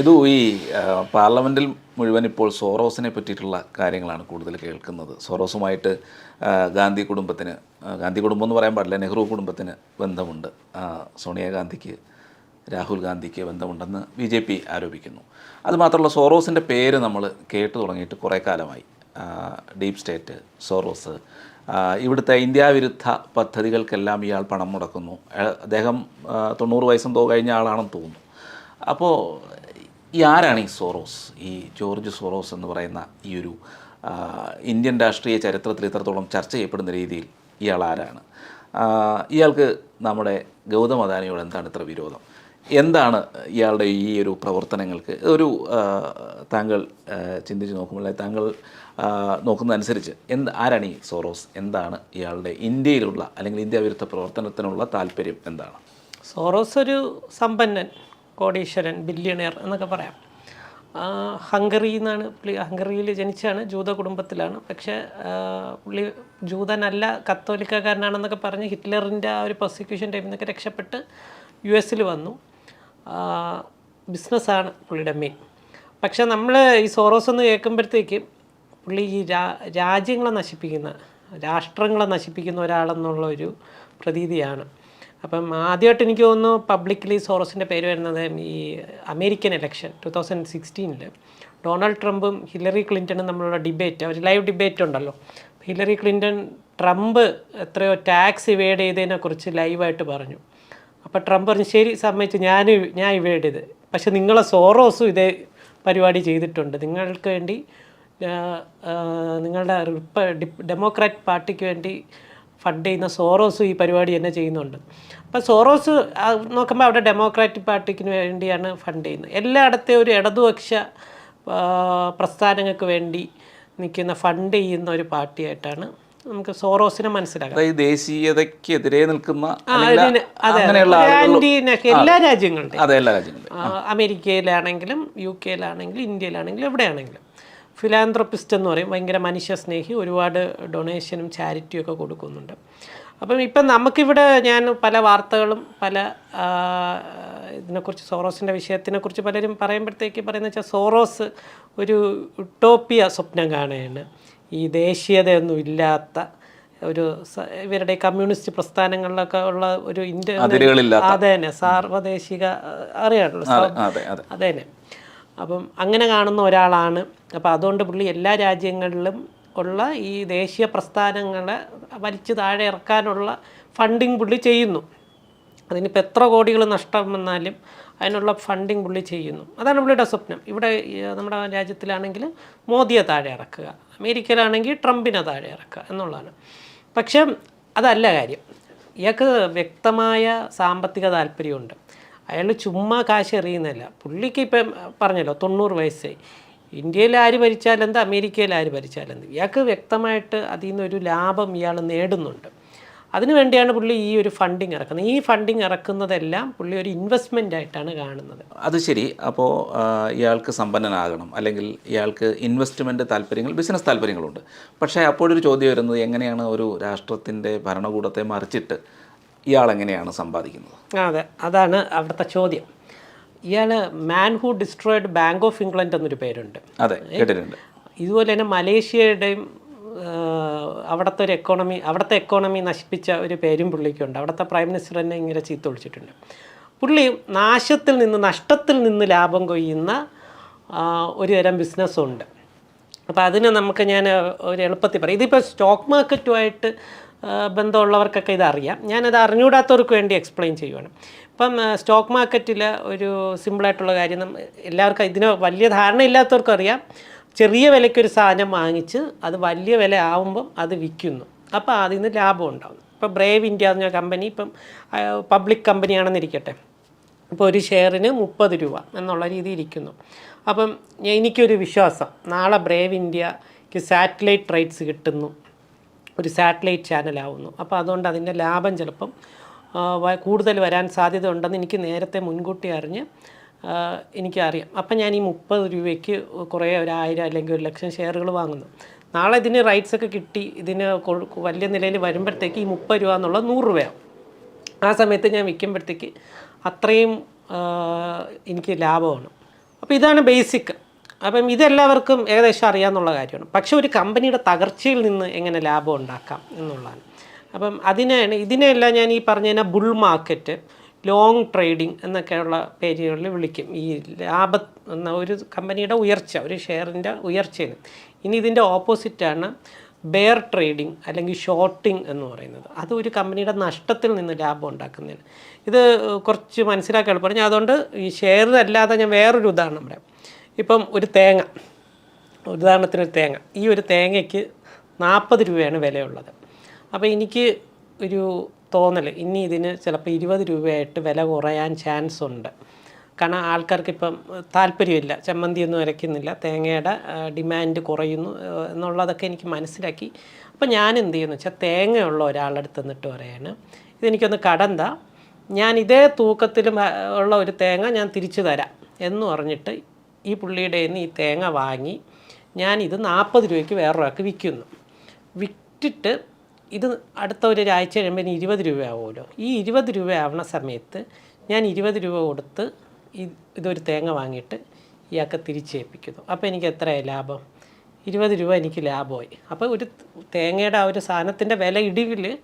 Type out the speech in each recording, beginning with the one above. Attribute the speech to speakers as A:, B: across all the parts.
A: ഇത് ഈ പാർലമെന്റിൽ മുഴുവൻ ഇപ്പോൾ സോറോസിനെ പറ്റിയിട്ടുള്ള കാര്യങ്ങളാണ് കൂടുതൽ കേൾക്കുന്നത്. സോറോസുമായിട്ട് ഗാന്ധി കുടുംബത്തിന് ഗാന്ധി കുടുംബം എന്ന് പറയാൻ പാടില്ല നെഹ്റു കുടുംബത്തിന് ബന്ധമുണ്ട്. സോണിയാഗാന്ധിക്ക് രാഹുൽ ഗാന്ധിക്ക് ബന്ധമുണ്ടെന്ന് ബി ജെ പി ആരോപിക്കുന്നു. അതുമാത്രമല്ല സോറോസിന്റെ പേര് നമ്മൾ കേട്ടു തുടങ്ങിയിട്ട് കുറേ കാലമായി. ഡീപ് സ്റ്റേറ്റ് സോറോസ് ഇവിടുത്തെ ഇന്ത്യാവിരുദ്ധ പദ്ധതികൾക്കെല്ലാം ഇയാൾ പണം മുടക്കുന്നു. അദ്ദേഹം തൊണ്ണൂറ് വയസ്സും തോ കഴിഞ്ഞ ആളാണെന്ന് തോന്നുന്നു. അപ്പോൾ ഈ ആരാണ് ഈ സോറോസ്? ഈ ജോർജ് സോറോസ് എന്ന് പറയുന്ന ഈ ഒരു ഇന്ത്യൻ രാഷ്ട്രീയ ചരിത്രത്തിൽ ഇത്രത്തോളം ചർച്ച ചെയ്യപ്പെടുന്ന രീതിയിൽ ഇയാൾ ആരാണ്? ഇയാൾക്ക് നമ്മുടെ ഗൗതം അദാനിയോട് എന്താണ് ഇത്ര വിരോധം? എന്താണ് ഇയാളുടെ ഈ ഒരു പ്രവർത്തനങ്ങൾക്ക് ഒരു താങ്കൾ ചിന്തിച്ച് നോക്കുമ്പോൾ താങ്കൾ നോക്കുന്നതനുസരിച്ച് എന്ത് ആരാണ് ഈ സോറോസ്? എന്താണ് ഇയാളുടെ ഇന്ത്യയിലുള്ള അല്ലെങ്കിൽ ഇന്ത്യ വിരുദ്ധ പ്രവർത്തനത്തിനുള്ള താല്പര്യം എന്താണ്?
B: സോറോസ് ഒരു സമ്പന്നൻ. കോടീശ്വരൻ ബില്യണിയർ എന്നൊക്കെ പറയാം. ആ, ഹംഗറി എന്നാണ് പുള്ളി ഹംഗറിയിൽ ജനിച്ചാണ് ജൂത കുടുംബത്തിലാണ്. പക്ഷേ പുള്ളി ജൂതനല്ല കത്തോലിക്കക്കാരനാണെന്നൊക്കെ പറഞ്ഞ് ഹിറ്റ്ലറിന്റെ ആ ഒരു പ്രോസിക്യൂഷൻ ടൈമിൽ നിന്നൊക്കെ രക്ഷപ്പെട്ട് യു എസിൽ വന്നു. ബിസിനസ്സാണ് പുള്ളിയുടെ മെയിൻ പക്ഷേ നമ്മൾ ഈ സോറോസ് എന്ന് കേൾക്കുമ്പോഴത്തേക്കും പുള്ളി ഈ രാ രാജ്യങ്ങളെ നശിപ്പിക്കുന്ന രാഷ്ട്രങ്ങളെ നശിപ്പിക്കുന്ന ഒരാളെന്നുള്ള ഒരു പ്രതീതിയാണ്. അപ്പം ആദ്യമായിട്ട് എനിക്ക് തോന്നുന്നു പബ്ലിക്കലി സോറസിന്റെ പേര് വരുന്നത് ഈ അമേരിക്കൻ ഇലക്ഷൻ ടു തൗസൻഡ് സിക്സ്റ്റീനിൽ ഡൊണാൾഡ് ട്രംപും ഹില്ലറി ക്ലിന്റണും തമ്മിലുള്ള ഡിബേറ്റ് ഒരു ലൈവ് ഡിബേറ്റ് ഉണ്ടല്ലോ. ഹില്ലറി ക്ലിന്റൺ ട്രംപ് എത്രയോ ടാക്സ് ഇവേഡ് ചെയ്തതിനെക്കുറിച്ച് ലൈവായിട്ട് പറഞ്ഞു. അപ്പോൾ ട്രംപ് പറഞ്ഞു ശരി സമ്മതിച്ചു. ഞാൻ ഞാൻ ഇവേഡ് ചെയ്ത്. പക്ഷെ നിങ്ങളെ സോറോസും ഇതേ പരിപാടി ചെയ്തിട്ടുണ്ട്. നിങ്ങൾക്ക് വേണ്ടി നിങ്ങളുടെ ഡെമോക്രാറ്റ് പാർട്ടിക്ക് വേണ്ടി ഫണ്ട് ചെയ്യുന്ന സോറോസ് ഈ പരിപാടി തന്നെ ചെയ്യുന്നുണ്ട്. അപ്പോൾ സോറോസ് നോക്കുമ്പോൾ അവിടെ ഡെമോക്രാറ്റിക് പാർട്ടിക്ക് വേണ്ടിയാണ് ഫണ്ട് ചെയ്യുന്നത്. എല്ലായിടത്തെയും ഒരു ഇടതുപക്ഷ പ്രസ്ഥാനങ്ങൾക്ക് വേണ്ടി നിൽക്കുന്ന ഫണ്ട് ചെയ്യുന്ന ഒരു പാർട്ടിയായിട്ടാണ് നമുക്ക് സോറോസിനെ മനസ്സിലാക്കാം.
A: ദേശീയതക്കെതിരെ നിൽക്കുന്ന
B: എല്ലാ രാജ്യങ്ങളുടെയും. അമേരിക്കയിലാണെങ്കിലും യു കെയിലാണെങ്കിലും ഇന്ത്യയിലാണെങ്കിലും എവിടെയാണെങ്കിലും. ഫിലാന്ത്രപ്പിസ്റ്റ് എന്ന് പറയും. ഭയങ്കര മനുഷ്യസ്നേഹി ഒരുപാട് ഡൊണേഷനും ചാരിറ്റിയും ഒക്കെ കൊടുക്കുന്നുണ്ട്. അപ്പം ഇപ്പം നമുക്കിവിടെ ഞാൻ പല വാർത്തകളും പല ഇതിനെക്കുറിച്ച് സോറോസിന്റെ വിഷയത്തിനെക്കുറിച്ച് പലരും പറയുമ്പോഴത്തേക്ക് പറയുന്നത് വെച്ചാൽ സോറോസ് ഒരു ടോപ്പിയ സ്വപ്നം കാണുകയാണ്. ഈ ദേശീയതയൊന്നും ഇല്ലാത്ത ഒരു ഇവരുടെ കമ്മ്യൂണിസ്റ്റ് പ്രസ്ഥാനങ്ങളിലൊക്കെ ഉള്ള ഒരു ഇന്ത്യ
A: അതിരുകളില്ലാത്ത.
B: അതെ തന്നെ സാർവദേശിക അറിയാമല്ലോ
A: അതെ അതെ
B: അതെ. തന്നെ അപ്പം അങ്ങനെ കാണുന്ന ഒരാളാണ്. അപ്പം അതുകൊണ്ട് പുള്ളി എല്ലാ രാജ്യങ്ങളിലും ഉള്ള ഈ ദേശീയ പ്രസ്ഥാനങ്ങളെ വലിച്ചു താഴെ ഇറക്കാനുള്ള ഫണ്ടിങ് പുള്ളി ചെയ്യുന്നു. അതിനിപ്പോൾ എത്ര കോടികൾ നഷ്ടം വന്നാലും അതിനുള്ള ഫണ്ടിങ് പുള്ളി ചെയ്യുന്നു. അതാണ് പുള്ളിയുടെ സ്വപ്നം. ഇവിടെ നമ്മുടെ രാജ്യത്തിലാണെങ്കിൽ മോദിയെ താഴെ ഇറക്കുക അമേരിക്കയിലാണെങ്കിൽ ട്രംപിനെ താഴെ ഇറക്കുക എന്നുള്ളതാണ്. പക്ഷേ അതല്ല കാര്യം. ഇയാൾക്ക് വ്യക്തമായ സാമ്പത്തിക താല്പര്യമുണ്ട്. അയാൾ ചുമ്മാ കാശ് എറിയുന്നില്ല പുള്ളിക്ക് ഇപ്പം പറഞ്ഞല്ലോ തൊണ്ണൂറ് വയസ്സായി. ഇന്ത്യയിൽ ആര് ഭരിച്ചാലെന്ത് അമേരിക്കയിൽ ആര് ഭരിച്ചാലെന്ത്. ഇയാൾക്ക് വ്യക്തമായിട്ട് അതിൽ നിന്നൊരു ലാഭം ഇയാൾ നേടുന്നുണ്ട്. അതിനുവേണ്ടിയാണ് പുള്ളി ഈ ഒരു ഫണ്ടിങ് ഇറക്കുന്നത്. ഈ ഫണ്ടിങ് ഇറക്കുന്നതെല്ലാം പുള്ളി ഒരു ഇൻവെസ്റ്റ്മെന്റ് ആയിട്ടാണ് കാണുന്നത്.
A: അത് ശരി. അപ്പോൾ ഇയാൾക്ക് സമ്പന്നനാകണം. അല്ലെങ്കിൽ ഇയാൾക്ക് ഇൻവെസ്റ്റ്മെന്റ് താല്പര്യങ്ങൾ ബിസിനസ് താല്പര്യങ്ങളുണ്ട്. പക്ഷേ അപ്പോഴൊരു ചോദ്യം വരുന്നത് എങ്ങനെയാണ് ഒരു രാഷ്ട്രത്തിന്റെ ഭരണകൂടത്തെ മറിച്ചിട്ട് ഇയാൾ എങ്ങനെയാണ് സമ്പാദിക്കുന്നത്
B: അതെ. അതാണ് അവിടുത്തെ ചോദ്യം. ഇയാൾ man who destroyed Bank of England എന്നൊരു പേരുണ്ട്.
A: അതെ കേട്ടിട്ടുണ്ട്.
B: ഇതുപോലെ തന്നെ മലേഷ്യയുടെയും അവിടുത്തെ ഒരു എക്കോണമി അവിടുത്തെ എക്കോണമി നശിപ്പിച്ച ഒരു പേരും പുള്ളിക്കുണ്ട്. അവിടുത്തെ പ്രൈം മിനിസ്റ്റർ തന്നെ ഇങ്ങനെ ചീത്ത വിളിച്ചിട്ടുണ്ട്. പുള്ളി നാശത്തിൽ നിന്ന് നഷ്ടത്തിൽ നിന്ന് ലാഭം കൊയ്യുന്ന ഒരു തരം ബിസിനസ്സുണ്ട് അപ്പോൾ അതിനെ നമുക്ക് ഞാൻ ഒരു എളുപ്പത്തിൽ പറയും. ഇതിപ്പോൾ സ്റ്റോക്ക് മാർക്കറ്റുമായിട്ട് ബന്ധമുള്ളവർക്കൊക്കെ ഇതറിയാം. ഞാനത് അറിഞ്ഞുകൂടാത്തവർക്ക് വേണ്ടി എക്സ്പ്ലെയിൻ ചെയ്യുവാണ്. ഇപ്പം സ്റ്റോക്ക് മാർക്കറ്റിൽ ഒരു സിമ്പിളായിട്ടുള്ള കാര്യം എല്ലാവർക്കും ഇതിന് വലിയ ധാരണ ഇല്ലാത്തവർക്കും അറിയാം. ചെറിയ വിലയ്ക്ക് ഒരു സാധനം വാങ്ങിച്ച് അത് വലിയ വില ആവുമ്പം അത് വിൽക്കുന്നു. അപ്പോൾ അതിൽ നിന്ന് ലാഭം ഉണ്ടാകും ഇപ്പോൾ ബ്രേവ് ഇന്ത്യ എന്ന കമ്പനി ഇപ്പം പബ്ലിക് കമ്പനിയാണെന്നിരിക്കട്ടെ ഇപ്പോൾ ഒരു ഷെയറിന് മുപ്പത് രൂപ എന്നുള്ള രീതി ഇരിക്കുന്നു. അപ്പം എനിക്കൊരു വിശ്വാസം. നാളെ ബ്രേവ് ഇന്ത്യയ്ക്ക് സാറ്റലൈറ്റ് റൈറ്റ്സ് കിട്ടുന്നു. ഒരു സാറ്റലൈറ്റ് ചാനലാവുന്നു. അപ്പോൾ അതുകൊണ്ട് അതിന്റെ ലാഭം ചിലപ്പം കൂടുതൽ വരാൻ സാധ്യത ഉണ്ടെന്ന് എനിക്ക് നേരത്തെ മുൻകൂട്ടി അറിഞ്ഞ് എനിക്കറിയാം. അപ്പം ഞാൻ ഈ മുപ്പത് രൂപയ്ക്ക് കുറേ ഒരു ആയിരം അല്ലെങ്കിൽ ഒരു ലക്ഷം ഷെയറുകൾ വാങ്ങുന്നു. നാളെ ഇതിന് റൈറ്റ്സ് ഒക്കെ കിട്ടി ഇതിന് വലിയ നിലയിൽ വരുമ്പോഴത്തേക്ക് ഈ മുപ്പത് രൂപ എന്നുള്ളത് നൂറ് രൂപയാണ് ആ സമയത്ത് ഞാൻ വിൽക്കുമ്പോഴത്തേക്ക് അത്രയും എനിക്ക് ലാഭമാണ്. അപ്പോൾ ഇതാണ് ബേസിക്. അപ്പം ഇതെല്ലാവർക്കും ഏകദേശം അറിയാമെന്നുള്ള കാര്യമാണ്. പക്ഷേ ഒരു കമ്പനിയുടെ തകർച്ചയിൽ നിന്ന് എങ്ങനെ ലാഭം ഉണ്ടാക്കാം എന്നുള്ളതാണ്. അപ്പം അതിനെയാണ് ഇതിനെല്ലാം ഞാൻ ഈ പറഞ്ഞു കഴിഞ്ഞാൽ ബുൾ മാർക്കറ്റ് ലോങ് ട്രേഡിംഗ് എന്നൊക്കെയുള്ള പേരുകളിൽ വിളിക്കും. ഈ ലാഭ എന്ന ഒരു കമ്പനിയുടെ ഉയർച്ച ഒരു ഷെയറിന്റെ ഉയർച്ചയിൽ. ഇനി ഇതിന്റെ ഓപ്പോസിറ്റാണ് ബെയർ ട്രേഡിംഗ് അല്ലെങ്കിൽ ഷോർട്ടിംഗ് എന്ന് പറയുന്നത്. അത് ഒരു കമ്പനിയുടെ നഷ്ടത്തിൽ നിന്ന് ലാഭം ഉണ്ടാക്കുന്നതാണ് ഇത് കുറച്ച് മനസ്സിലാക്കാൻ എളുപ്പമാണ്. ഞാൻ അതുകൊണ്ട് ഈ ഷെയർ അല്ലാതെ ഞാൻ വേറൊരു ഉദാഹരണം പറയാം. ഇപ്പം ഒരു തേങ്ങ ഉദാഹരണത്തിന് ഒരു തേങ്ങ. ഈ ഒരു തേങ്ങയ്ക്ക് നാൽപ്പത് രൂപയാണ് വിലയുള്ളത്. അപ്പോൾ എനിക്ക് ഒരു തോന്നൽ ഇനി ഇതിന് ചിലപ്പോൾ ഇരുപത് രൂപയായിട്ട് വില കുറയാൻ ചാൻസ് ഉണ്ട്. കാരണം ആൾക്കാർക്ക് ഇപ്പം താല്പര്യമില്ല ചമ്മന്തിയൊന്നും അരയ്ക്കുന്നില്ല തേങ്ങയുടെ ഡിമാൻഡ് കുറയുന്നു എന്നുള്ളതൊക്കെ എനിക്ക് മനസ്സിലാക്കി. അപ്പോൾ ഞാൻ എന്ത് ചെയ്യുന്നു വെച്ചാൽ തേങ്ങയുള്ള ഒരാളുടെ അടുത്ത് നിന്നിട്ട് പറയാണ് ഇതെനിക്കൊന്ന് കടന്ത ഞാൻ ഇതേ തൂക്കത്തിലും ഉള്ള ഒരു തേങ്ങ ഞാൻ തിരിച്ചു തരാം എന്ന് പറഞ്ഞിട്ട് ഈ പുള്ളിയുടെ നിന്ന് ഈ തേങ്ങ വാങ്ങി ഞാനിത് നാൽപ്പത് രൂപയ്ക്ക് വേറൊരാൾക്ക് വിൽക്കുന്നു. വിറ്റിട്ട് ഇത് അടുത്ത ഒരു ഒരാഴ്ച കഴിയുമ്പോൾ ഇനി ഇരുപത് രൂപയാവുമല്ലോ. ഈ ഇരുപത് രൂപ ആവണ സമയത്ത് ഞാൻ ഇരുപത് രൂപ കൊടുത്ത് ഇതൊരു തേങ്ങ വാങ്ങിയിട്ട് ഇയാൾക്ക് തിരിച്ചേൽപ്പിക്കുന്നു. അപ്പോൾ എനിക്ക് എത്രയായി ലാഭം? ഇരുപത് രൂപ എനിക്ക് ലാഭമായി. അപ്പോൾ ഒരു തേങ്ങയുടെ ആ ഒരു സാധനത്തിന്റെ വില ഇടിവിൽ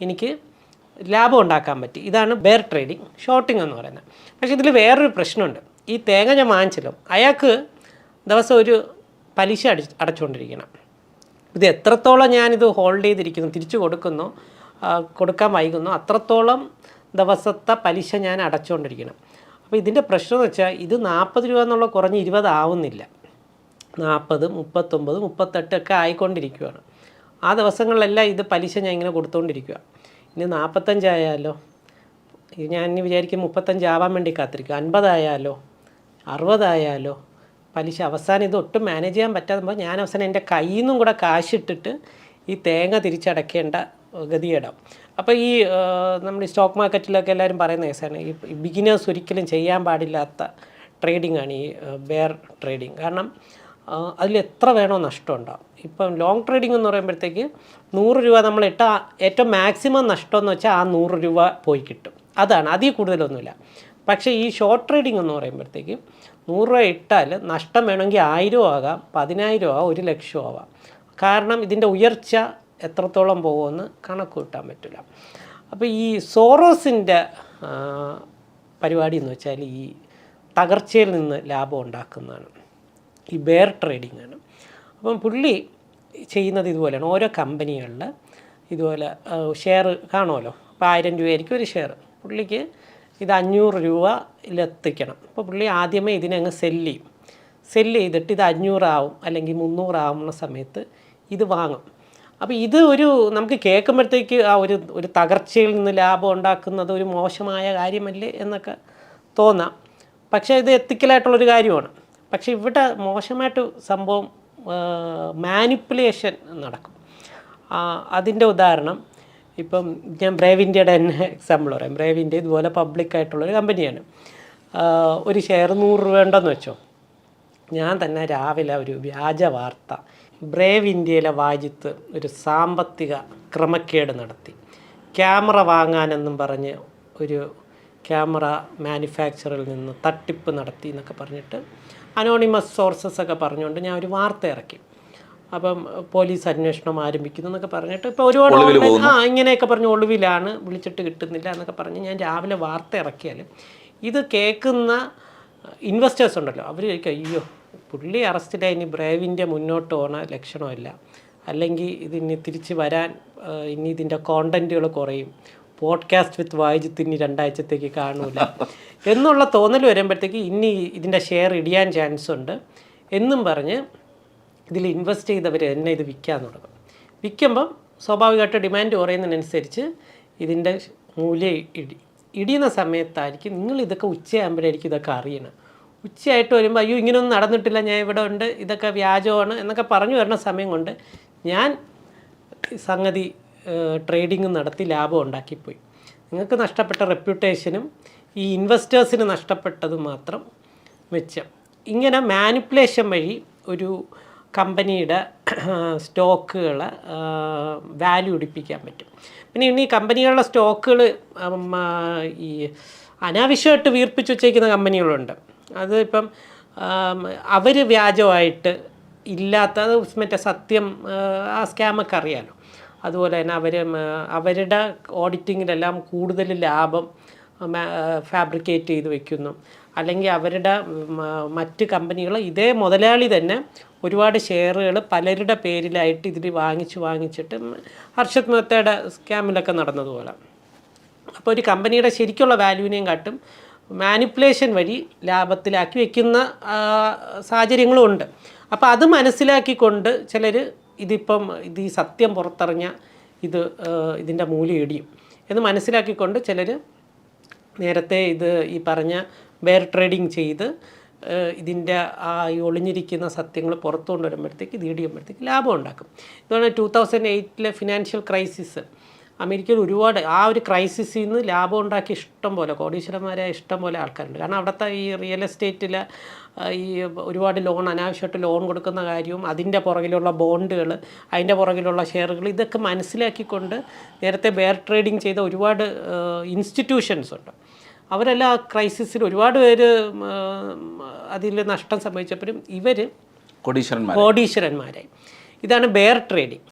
B: എനിക്ക് ലാഭം ഉണ്ടാക്കാൻ പറ്റി. ഇതാണ് ബെയർ ട്രേഡിംഗ് ഷോർട്ടിംഗ് എന്ന് പറയുന്നത്. പക്ഷേ ഇതിൽ വേറൊരു പ്രശ്നമുണ്ട്. ഈ തേങ്ങ ഞാൻ വാങ്ങിച്ചല്ലോ. അയാൾക്ക് ദിവസം ഒരു പലിശ അടി അടച്ചുകൊണ്ടിരിക്കണം ഇത് എത്രത്തോളം ഞാനിത് ഹോൾഡ് ചെയ്തിരിക്കുന്നു തിരിച്ചു കൊടുക്കുന്നു കൊടുക്കാൻ വൈകുന്നു അത്രത്തോളം ദിവസത്തെ പലിശ ഞാൻ അടച്ചുകൊണ്ടിരിക്കണം അപ്പോൾ ഇതിന്റെ പ്രശ്നം എന്ന് വെച്ചാൽ ഇത് നാൽപ്പത് രൂപ എന്നുള്ള കുറഞ്ഞ് ഇരുപത് ആവുന്നില്ല. നാൽപ്പത് മുപ്പത്തൊമ്പത് മുപ്പത്തെട്ടൊക്കെ ആയിക്കൊണ്ടിരിക്കുകയാണ് ആ ദിവസങ്ങളിലെല്ലാം ഇത് പലിശ ഞാൻ ഇങ്ങനെ കൊടുത്തുകൊണ്ടിരിക്കുക ഇനി നാൽപ്പത്തഞ്ചായാലോ ഞാൻ വിചാരിക്കും മുപ്പത്തഞ്ചാവാൻ വേണ്ടി കാത്തിരിക്കും അൻപതായാലോ അറുപതായാലോ? പലിശ അവസാനം ഇത് ഒട്ടും മാനേജ് ചെയ്യാൻ പറ്റാതെ ഞാൻ അവസാനം എന്റെ കയ്യിൽ നിന്നും കൂടെ കാശിട്ടിട്ട് ഈ തേങ്ങ തിരിച്ചടയ്ക്കേണ്ട ഗതിയിടാം അപ്പോൾ ഈ നമ്മുടെ സ്റ്റോക്ക് മാർക്കറ്റിലൊക്കെ എല്ലാവരും പറയുന്ന കേസാണ്. ഈ ബിഗിനേഴ്സ് ഒരിക്കലും ചെയ്യാൻ പാടില്ലാത്ത ട്രേഡിംഗ് ആണ് ഈ ബെയർ ട്രേഡിംഗ് കാരണം അതിൽ എത്ര വേണോ നഷ്ടം ഉണ്ടാവും. ഇപ്പം ലോങ് ട്രേഡിംഗ് എന്ന് പറയുമ്പോഴത്തേക്ക് നൂറ് രൂപ നമ്മൾ ഇട്ട ഏറ്റവും മാക്സിമം നഷ്ടം എന്ന് വെച്ചാൽ ആ നൂറ് രൂപ പോയി കിട്ടും. അതാണ്. അതിൽ കൂടുതലൊന്നുമില്ല. പക്ഷേ ഈ ഷോർട്ട് ട്രേഡിംഗ് എന്ന് പറയുമ്പോഴത്തേക്കും നൂറ് രൂപ ഇട്ടാൽ നഷ്ടം വേണമെങ്കിൽ ആയിരം ആകാം പതിനായിരം ആകാം ഒരു ലക്ഷം ആവാം. കാരണം ഇതിന്റെ ഉയർച്ച എത്രത്തോളം പോകുമെന്ന് കണക്ക് കൂട്ടാൻ പറ്റില്ല. അപ്പോൾ ഈ സോറോസിന്റെ പരിപാടി എന്ന് വെച്ചാൽ ഈ തകർച്ചയിൽ നിന്ന് ലാഭം ഉണ്ടാക്കുന്നതാണ്. ഈ ബെയർ ട്രേഡിംഗ് ആണ്. അപ്പം പുള്ളി ചെയ്യുന്നത് ഇതുപോലെയാണ്. ഓരോ കമ്പനികളിൽ ഇതുപോലെ ഷെയർ കാണുമല്ലോ. അപ്പോൾ ആയിരം രൂപയായിരിക്കും ഒരു ഷെയർ പുള്ളിക്ക് ഇത് അഞ്ഞൂറ് രൂപയിലെത്തിക്കണം അപ്പോൾ പുള്ളി ആദ്യമേ ഇതിനങ്ങ് സെല്ല് ചെയ്യും. സെല്ല് ചെയ്തിട്ട് ഇത് അഞ്ഞൂറാവും അല്ലെങ്കിൽ മുന്നൂറാവുന്ന സമയത്ത് ഇത് വാങ്ങും. അപ്പോൾ ഇത് ഒരു നമുക്ക് കേൾക്കുമ്പോഴത്തേക്ക് ആ ഒരു ഒരു തകർച്ചയിൽ നിന്ന് ലാഭം ഉണ്ടാക്കുന്നത് ഒരു മോശമായ കാര്യമല്ലേ എന്നൊക്കെ തോന്നാം. പക്ഷേ ഇത് എത്തിക്കലായിട്ടുള്ളൊരു കാര്യമാണ്. പക്ഷേ ഇവിടെ മോശമായിട്ട് സംഭവം മാനിപ്പുലേഷൻ നടക്കും. അതിന്റെ ഉദാഹരണം ഇപ്പം ഞാൻ ബ്രേവ് ഇന്ത്യയുടെ തന്നെ എക്സാമ്പിൾ പറയാം. ബ്രേവ് ഇന്ത്യ ഇതുപോലെ പബ്ലിക്കായിട്ടുള്ളൊരു കമ്പനിയാണ് ഒരു ഷെയർ നൂറ് രൂപ ഉണ്ടെന്ന് വെച്ചോ? ഞാൻ തന്നെ രാവിലെ ഒരു വ്യാജ വാർത്ത ബ്രേവ് ഇന്ത്യയിലെ വാജിത്ത് ഒരു സാമ്പത്തിക ക്രമക്കേട് നടത്തി. ക്യാമറ വാങ്ങാനെന്നും പറഞ്ഞ് ഒരു ക്യാമറ മാനുഫാക്ചറിൽ നിന്ന് തട്ടിപ്പ് നടത്തി എന്നൊക്കെ പറഞ്ഞിട്ട് അനോണിമസ് സോഴ്സസ് ഒക്കെ പറഞ്ഞുകൊണ്ട് ഞാൻ ഒരു വാർത്ത ഇറക്കി. അപ്പം പോലീസ് അന്വേഷണം ആരംഭിക്കുന്നു എന്നൊക്കെ പറഞ്ഞിട്ട് ഇപ്പോൾ ഒരുപാട് ആ ഇങ്ങനെയൊക്കെ പറഞ്ഞ് ഒളിവിലാണ് വിളിച്ചിട്ട് കിട്ടുന്നില്ല എന്നൊക്കെ പറഞ്ഞ് ഞാൻ രാവിലെ വാർത്ത ഇറക്കിയാൽ ഇത് കേൾക്കുന്ന ഇൻവെസ്റ്റേഴ്സ് ഉണ്ടല്ലോ. അവർ ചോദിക്കും അയ്യോ പുള്ളി അറസ്റ്റിലായി ഇനി ബ്രേവിന്റെ മുന്നോട്ട് പോണ ലക്ഷണമല്ല. അല്ലെങ്കിൽ ഇതിനി തിരിച്ച് വരാൻ ഇനി ഇതിന്റെ കോണ്ടന്റുകൾ കുറയും. പോഡ്കാസ്റ്റ് വിത്ത് വായിജിത്ത് ഇനി രണ്ടാഴ്ചത്തേക്ക് കാണൂല. എന്നുള്ള തോന്നൽ വരുമ്പോഴത്തേക്ക് ഇനി ഇതിന്റെ ഷെയർ ഇടിയാൻ ചാൻസ് ഉണ്ട്. എന്നും പറഞ്ഞ് ഇതിൽ ഇൻവെസ്റ്റ് ചെയ്തവർ തന്നെ ഇത് വിൽക്കാൻ തുടങ്ങും. വിൽക്കുമ്പം സ്വാഭാവികമായിട്ട് ഡിമാൻഡ് കുറയുന്നതിനനുസരിച്ച് ഇതിന്റെ മൂല്യം ഇടി ഇടിയുന്ന സമയത്തായിരിക്കും നിങ്ങൾ ഇതൊക്കെ ഉച്ചയാകുമ്പോഴായിരിക്കും ഇതൊക്കെ അറിയണം. ഉച്ചയായിട്ട് വരുമ്പോൾ അയ്യോ ഇങ്ങനെയൊന്നും നടന്നിട്ടില്ല ഞാൻ ഇവിടെ ഉണ്ട് ഇതൊക്കെ വ്യാജമാണ് എന്നൊക്കെ പറഞ്ഞു വരുന്ന സമയം കൊണ്ട് ഞാൻ സംഗതി ട്രേഡിങ് നടത്തി ലാഭം ഉണ്ടാക്കിപ്പോയി. നിങ്ങൾക്ക് നഷ്ടപ്പെട്ട റെപ്യൂട്ടേഷനും ഈ ഇൻവെസ്റ്റേഴ്സിന് നഷ്ടപ്പെട്ടതും മാത്രം മെച്ചം. ഇങ്ങനെ മാനിപ്പുലേഷൻ വഴി ഒരു കമ്പനിയുടെ സ്റ്റോക്കുകൾ വാല്യൂ ഇടിപ്പിക്കാൻ പറ്റും. പിന്നെ ഇനി കമ്പനികളുടെ സ്റ്റോക്കുകൾ ഈ അനാവശ്യമായിട്ട് വീർപ്പിച്ച് വെച്ചേക്കുന്ന കമ്പനികളുണ്ട്. അത് ഇപ്പം അവർ വ്യാജമായിട്ട് ഇല്ലാത്ത അത് മറ്റേ സത്യം ആ സ്കാമൊക്കെ അറിയാലോ. അതുപോലെ തന്നെ അവർ അവരുടെ ഓഡിറ്റിങ്ങിലെല്ലാം കൂടുതൽ ലാഭം ഫാബ്രിക്കേറ്റ് ചെയ്ത് വെക്കുന്നു. അല്ലെങ്കിൽ അവരുടെ മറ്റ് കമ്പനികൾ ഇതേ മുതലാളി തന്നെ ഒരുപാട് ഷെയറുകൾ പലരുടെ പേരിലായിട്ട് ഇതിൽ വാങ്ങിച്ച് വാങ്ങിച്ചിട്ട് ഹർഷത് മെഹത്തയുടെ സ്കാമിലൊക്കെ നടന്നതുപോലെ. അപ്പോൾ ഒരു കമ്പനിയുടെ ശരിക്കുള്ള വാല്യൂവിനെയും കാട്ടും മാനിപ്പുലേഷൻ വഴി ലാഭത്തിലാക്കി വെക്കുന്ന സാഹചര്യങ്ങളും ഉണ്ട്. അപ്പോൾ അത് മനസ്സിലാക്കിക്കൊണ്ട് ചിലർ ഇതിപ്പം ഇത് ഈ സത്യം പുറത്തറിഞ്ഞ ഇത് ഇതിന്റെ മൂല്യം ഇടിയും. എന്ന് മനസ്സിലാക്കിക്കൊണ്ട് ചിലർ നേരത്തെ ഇത് ഈ പറഞ്ഞ ബെയർ ട്രേഡിങ് ചെയ്ത് ഇതിന്റെ ആ ഈ ഒളിഞ്ഞിരിക്കുന്ന സത്യങ്ങൾ പുറത്തു കൊണ്ടുവരുമ്പോഴത്തേക്ക് ഇത് ഇടിയുമ്പോഴത്തേക്ക് ലാഭം ഉണ്ടാക്കും. ഇതുപോലെ ടൂ തൗസൻഡ് എയ്റ്റിലെ ഫിനാൻഷ്യൽ ക്രൈസിസ് അമേരിക്കയിൽ ഒരുപാട് ആ ഒരു ക്രൈസിസിൽ നിന്ന് ലാഭം ഉണ്ടാക്കിയ ഇഷ്ടം പോലെ കോടീശ്വരന്മാരെ ഇഷ്ടം പോലെ ആൾക്കാരുണ്ട്. കാരണം അവിടുത്തെ ഈ റിയൽ എസ്റ്റേറ്റിലെ ഈ ഒരുപാട് ലോൺ അനാവശ്യമായിട്ട് ലോൺ കൊടുക്കുന്ന കാര്യവും അതിന്റെ പുറകിലുള്ള ബോണ്ടുകൾ അതിന്റെ പുറകിലുള്ള ഷെയറുകൾ ഇതൊക്കെ മനസ്സിലാക്കിക്കൊണ്ട് നേരത്തെ ബെയർ ട്രേഡിംഗ് ചെയ്ത ഒരുപാട് ഇൻസ്റ്റിറ്റ്യൂഷൻസ് ഉണ്ട്. അവരെല്ലാം ആ ക്രൈസിസിൽ ഒരുപാട് പേര് അതിൽ നഷ്ടം സംഭവിച്ചപ്പോഴും ഇവർ കോടീശ്വരന്മാരായി. ഇതാണ് ബെയർ ട്രേഡിംഗ്